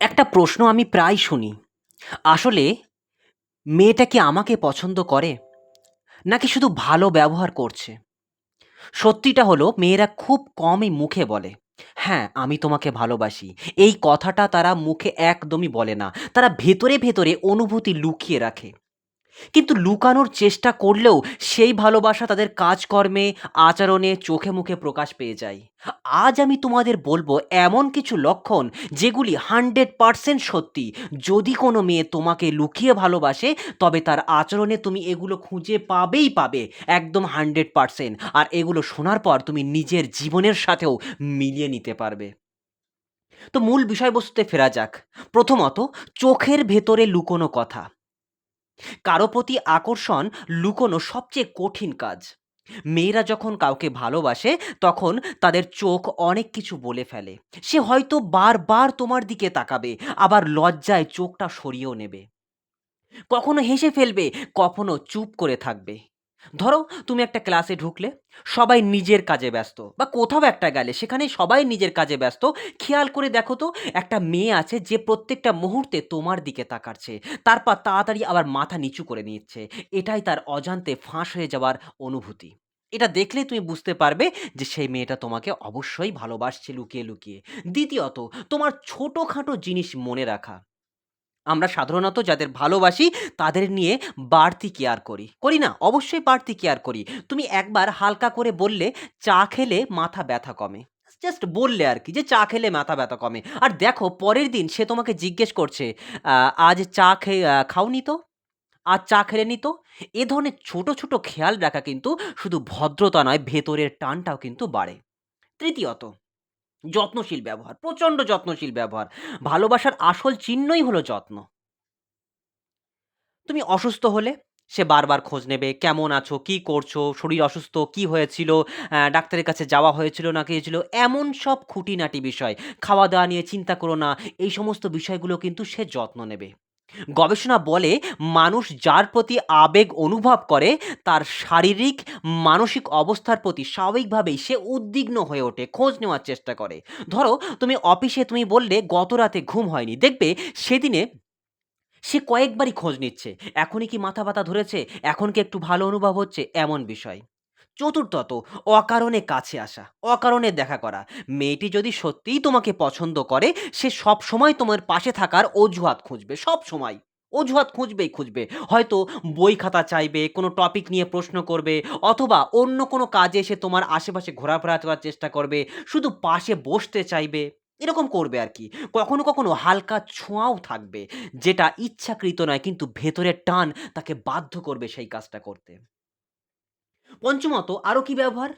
একটা প্রশ্ন আমি প্রায় শুনি। আসলে মেয়েটা কি আমাকে পছন্দ করে? নাকি শুধু ভালো ব্যবহার করছে? সত্যিটা হলো মেয়েরা খুব কমই মুখে বলে, "হ্যাঁ, আমি তোমাকে ভালোবাসি।" এই কথাটা তারা মুখে একদমই বলে না। তারা ভেতরে, ভেতরে অনুভূতি লুকিয়ে রাখে। কিন্তু লুকানোর চেষ্টা করলেও সেই ভালোবাসা তাদের কাজকর্মে, আচরণে, চোখে মুখে প্রকাশ পেয়ে যায়। আজ আমি তোমাদের বলব এমন কিছু লক্ষণ যেগুলি 100% সত্যি। যদি কোনো মেয়ে তোমাকে লুকিয়ে ভালোবাসে তবে তার আচরণে তুমি এগুলো খুঁজে পাবেই পাবে। একদম 100% আর এগুলো শোনার পর তুমি নিজের জীবনের সাথেও মিলিয়ে নিতে পারবে। তো মূল বিষয়বস্তুতে ফেরা যাক। প্রথমত চোখের ভেতরে লুকোনো কথা। কারও প্রতি আকর্ষণ লুকোনো সবচেয়ে কঠিন কাজ। মেয়েরা যখন কাউকে ভালোবাসে তখন তাদের চোখ অনেক কিছু বলে ফেলে। সে হয়তো বারবার তোমার দিকে তাকাবে, আবার লজ্জায় চোখটা সরিয়েও নেবে। কখনো হেসে ফেলবে, কখনো চুপ করে থাকবে। ধরো তুমি একটা ক্লাসে ঢুকলে, সবাই নিজের কাজে ব্যস্ত বা কোথাও একটা গেলে সেখানে সবাই নিজের কাজে ব্যস্ত। খেয়াল করে দেখো তো একটা মেয়ে আছে যে প্রত্যেকটা মুহূর্তে তোমার দিকে তাকাচ্ছে। তারপর তাড়াতাড়ি আবার মাথা নিচু করে নিচ্ছে। এটাই তার অজান্তে ফাঁস হয়ে যাওয়ার অনুভূতি। এটা দেখলেই তুমি বুঝতে পারবে যে সেই মেয়েটা তোমাকে অবশ্যই ভালোবাসছে লুকিয়ে, লুকিয়ে। দ্বিতীয়ত তোমার ছোটোখাটো জিনিস মনে রাখা। আমরা সাধারণত যাদের ভালোবাসি তাদের নিয়ে বাড়তি কেয়ার করি। করি না? অবশ্যই বাড়তি কেয়ার করি। তুমি একবার হালকা করে বললে, "চা খেলে মাথা ব্যথা কমে।" জাস্ট বললে আর কি যে, "চা খেলে মাথা ব্যথা কমে।" আর দেখো পরের দিন সে তোমাকে জিজ্ঞেস করছে, "আজ চা খেয়ে খাওনি তো? আজ চা খেলেনি তো?" এ ধরনের ছোট, ছোট খেয়াল রাখা কিন্তু শুধু ভদ্রতা নয়, ভেতরের টানটাও কিন্তু বাড়ে। তৃতীয়ত যত্নশীল ব্যবহার, প্রচণ্ড যত্নশীল ব্যবহার। ভালোবাসার আসল চিহ্নই হলো যত্ন। তুমি অসুস্থ হলে সে বারবার খোঁজ নেবে, "কেমন আছো? কি করছ? শরীর অসুস্থ? কি হয়েছিল? ডাক্তারের কাছে যাওয়া হয়েছিল না কি হয়েছিল?" এমন সব খুঁটিনাটি বিষয়। খাওয়া-দাওয়া নিয়ে চিন্তা করো না। এই সমস্ত বিষয়গুলো কিন্তু সে যত্ন নেবে। গবেষণা বলে মানুষ যার প্রতি আবেগ অনুভব করে তার শারীরিক, মানসিক অবস্থার প্রতি স্বাভাবিকভাবেই সে উদ্বিগ্ন হয়ে ওঠে, খোঁজ নেওয়ার চেষ্টা করে। ধরো তুমি অফিসে তুমি বললে, গত রাতে ঘুম হয়নি।" দেখবে সেদিনে সে কয়েকবারই খোঁজ নিচ্ছে। এখনই কি মাথা ব্যথা ধরেছে? এখন কি একটু ভালো অনুভব হচ্ছে? এমন বিষয়। চতুর্থত অকারণে কাছে আসা, অকারণে দেখা করা। মেয়েটি যদি সত্যিই তোমাকে পছন্দ করে, সে সব সময় তোমার পাশে থাকার অজুহাত খুঁজবে, সব সময় অজুহাত খুঁজবেই খুঁজবে। হয়তো বই খাতা চাইবে, কোনো টপিক নিয়ে প্রশ্ন করবে অথবা অন্য কোনো কাজে সে তোমার আশেপাশে ঘোরাফেরা করার চেষ্টা করবে। শুধু পাশে বসতে চাইবে। এরকম করবে আর কি কখনো, কখনো হালকা ছোঁয়াও থাকবে। যেটা ইচ্ছাকৃত নয় কিন্তু ভেতরের টান তাকে বাধ্য করবে সেই কাজটা করতে। পঞ্চমত আরও কি ব্যবহার?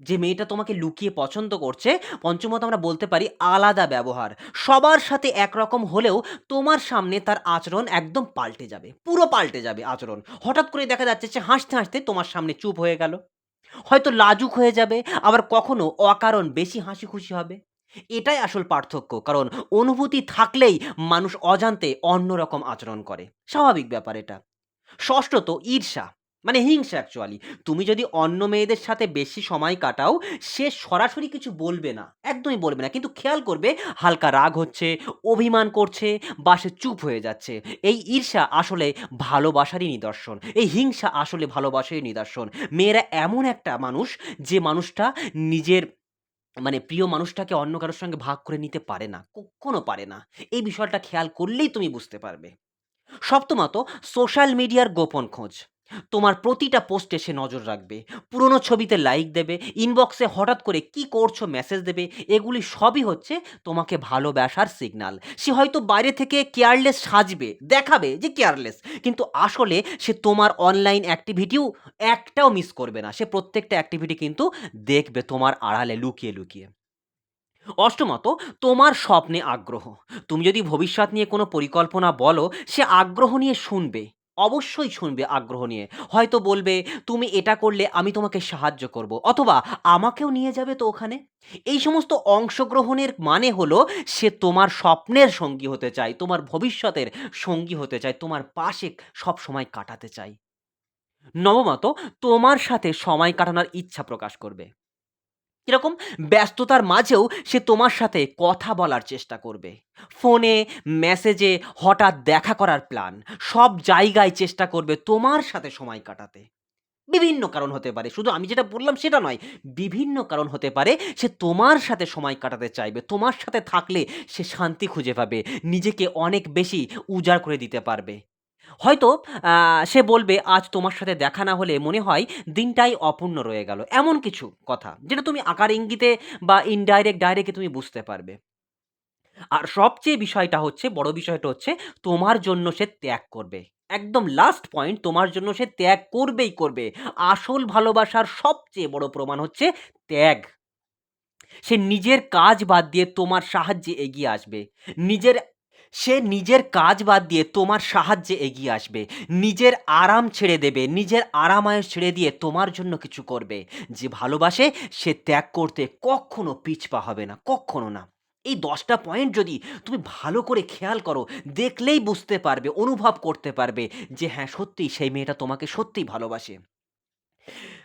যে মেয়েটা তোমাকে লুকিয়ে পছন্দ করছে, পঞ্চমত আমরা বলতে পারি আলাদা ব্যবহার। সবার সাথে একরকম হলেও তোমার সামনে তার আচরণ একদম পাল্টে যাবে। পুরো পাল্টে যাবে আচরণ। হঠাৎ করে দেখা যাচ্ছে সে হাসতে, হাসতে তোমার সামনে চুপ হয়ে গেল। হয়তো লাজুক হয়ে যাবে, আবার কখনো অকারণ বেশি হাসি-খুশি হবে। এটাই আসল পার্থক্য। কারণ অনুভূতি থাকলেই মানুষ অজান্তে অন্যরকম আচরণ করে। স্বাভাবিক ব্যাপার এটা। ষষ্ঠত ঈর্ষা, মানে হিংসা অ্যাকচুয়ালি। তুমি যদি অন্য মেয়েদের সাথে বেশি সময় কাটাও, সে সরাসরি কিছু বলবে না। একদমই বলবে না। কিন্তু খেয়াল করবে হালকা রাগ হচ্ছে, অভিমান করছে বা সে চুপ হয়ে যাচ্ছে। এই ঈর্ষা আসলে ভালোবাসারই নিদর্শন। এই হিংসা আসলে ভালোবাসারই নিদর্শন। মেয়েরা এমন একটা মানুষ যে মানুষটা নিজের মানে প্রিয় মানুষটাকে অন্য কারোর সঙ্গে ভাগ করে নিতে পারে না। কক্ষনো পারে না। এই বিষয়টা খেয়াল করলেই তুমি বুঝতে পারবে। সপ্তমত সোশ্যাল মিডিয়ার গোপন খোঁজ। তোমার প্রতিটা পোস্টে সে নজর রাখবে। পুরনো ছবিতে লাইক দেবে, ইনবক্সে হঠাৎ করে কি করছ মেসেজ দেবে। এগুলি সবই হচ্ছে তোমাকে ভালোবাসার সিগনাল। সে হয়তো বাইরে থেকে কেয়ারলেস সাজবে, দেখাবে যে কেয়ারলেস। কিন্তু আসলে সে তোমার অনলাইন অ্যাক্টিভিটিও একটাও মিস করবে না। সে প্রত্যেকটা অ্যাক্টিভিটি কিন্তু দেখবে তোমার আড়ালে লুকিয়ে, লুকিয়ে। অষ্টমত তোমার স্বপ্নে আগ্রহ। তুমি যদি ভবিষ্যৎ নিয়ে কোনো পরিকল্পনা বলো, সে আগ্রহ নিয়ে শুনবে। অবশ্যই শুনবে আগ্রহ নিয়ে। হয়তো বলবে, "তুমি এটা করলে আমি তোমাকে সাহায্য করব" অথবা "আমাকেও নিয়ে যাবে তো ওখানে?" এই সমস্ত অংশগ্রহণের মানে হলো সে তোমার স্বপ্নের সঙ্গী হতে চায়, তোমার ভবিষ্যতের সঙ্গী হতে চায়, তোমার পাশে সবসময় কাটাতে চায়। নবমত তোমার সাথে সময় কাটানোর ইচ্ছা প্রকাশ করবে। কীরকম? ব্যস্ততার মাঝেও সে তোমার সাথে কথা বলার চেষ্টা করবে। ফোনে, মেসেজে হঠাৎ দেখা করার প্ল্যান। সব জায়গায় চেষ্টা করবে তোমার সাথে সময় কাটাতে। বিভিন্ন কারণ হতে পারে। শুধু আমি যেটা বললাম সেটা নয়। বিভিন্ন কারণ হতে পারে সে তোমার সাথে সময় কাটাতে চাইবে। তোমার সাথে থাকলে সে শান্তি খুঁজে পাবে। নিজেকে অনেক বেশি উজাড় করে দিতে পারবে। হয়তো সে বলবে, "আজ তোমার সাথে দেখা না হলে মনে হয় দিনটাই অপূর্ণ রয়ে গেল।" এমন কিছু কথা যেটা তুমি আকার ইঙ্গিতে বা ইনডাইরেক্ট, ডাইরেক্ট তুমি বুঝতে পারবে। আর সবচেয়ে বিষয়টা হচ্ছে, বড় বিষয়টা হচ্ছে তোমার জন্য সে ত্যাগ করবে। একদম লাস্ট পয়েন্ট তোমার জন্য সে ত্যাগ করবেই করবে। আসল ভালোবাসার সবচেয়ে বড় প্রমাণ হচ্ছে ত্যাগ। সে নিজের কাজ বাদ দিয়ে তোমার সাহায্যে এগিয়ে আসবে। নিজের সে নিজের কাজ বাদ দিয়ে তোমার সাহায্যে এগিয়ে আসবে। নিজের আরাম ছেড়ে দেবে। নিজের আরাম-আয়েশ ছেড়ে দিয়ে তোমার জন্য কিছু করবে। যে ভালোবাসে সে ত্যাগ করতে কক্ষনো পিছপা হবে না, কক্ষনো না। এই দশটা পয়েন্ট যদি তুমি ভালো করে খেয়াল করো, দেখলেই বুঝতে পারবে, অনুভব করতে পারবে যে হ্যাঁ, সত্যিই সেই মেয়েটা তোমাকে সত্যিই ভালোবাসে।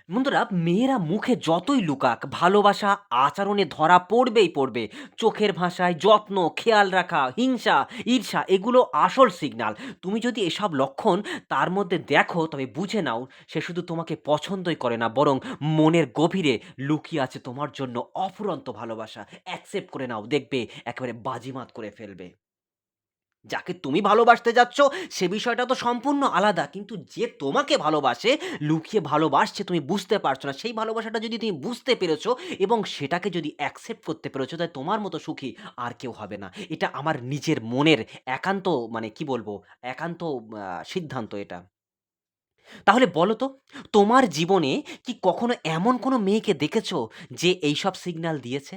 বন্ধুরা, মেয়েরা মুখে যতই লুকাক, ভালোবাসা আচরণে ধরা পড়বেই পড়বে। চোখের ভাষায় যত্ন, খেয়াল রাখা, হিংসা, ঈর্ষা এগুলো আসল সিগনাল। তুমি যদি এসব লক্ষণ তার মধ্যে দেখো তবে বুঝে নাও সে শুধু তোমাকে পছন্দই করে না বরং মনের গভীরে লুকিয়ে আছে তোমার জন্য অফুরন্ত ভালোবাসা। অ্যাকসেপ্ট করে নাও দেখবে একেবারে বাজিমাত করে ফেলবে। যাকে তুমি ভালোবাসতে যাচ্ছ সে বিষয়টা তো সম্পূর্ণ আলাদা। কিন্তু যে তোমাকে ভালোবাসে, লুকিয়ে ভালোবাসছে তুমি বুঝতে পারছ না। সেই ভালোবাসাটা যদি তুমি বুঝতে পেরেছ এবং সেটাকে যদি অ্যাকসেপ্ট করতে পেরেছ তাহলে তোমার মতো সুখী আর কেউ হবে না। এটা আমার নিজের মনের একান্ত মানে কি বলব? একান্ত সিদ্ধান্ত এটা। তাহলে বলো তো, তোমার জীবনে কি কখনো এমন কোনো মেয়েকে দেখেছ যে এইসব সিগন্যাল দিয়েছে?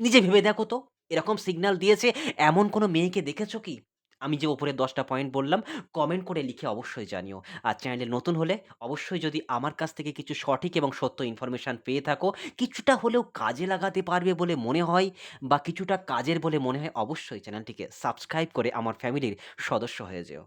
নিজে ভেবে দেখো তো, এরকম সিগন্যাল দিয়েছে এমন কোনো মেয়েকে দেখেছ কি? আমি যে ওপরে দশটা পয়েন্ট বললাম, কমেন্ট করে লিখে অবশ্যই জানিও। আর চ্যানেলে নতুন হলে অবশ্যই যদি আমার কাছ থেকে কিছু সঠিক এবং সত্য ইনফরমেশান পেয়ে থাকো, কিছুটা হলেও কাজে লাগাতে পারবে বলে মনে হয় বা কিছুটা কাজের বলে মনে হয়, অবশ্যই চ্যানেলটিকে সাবস্ক্রাইব করে আমার ফ্যামিলির সদস্য হয়ে যেও।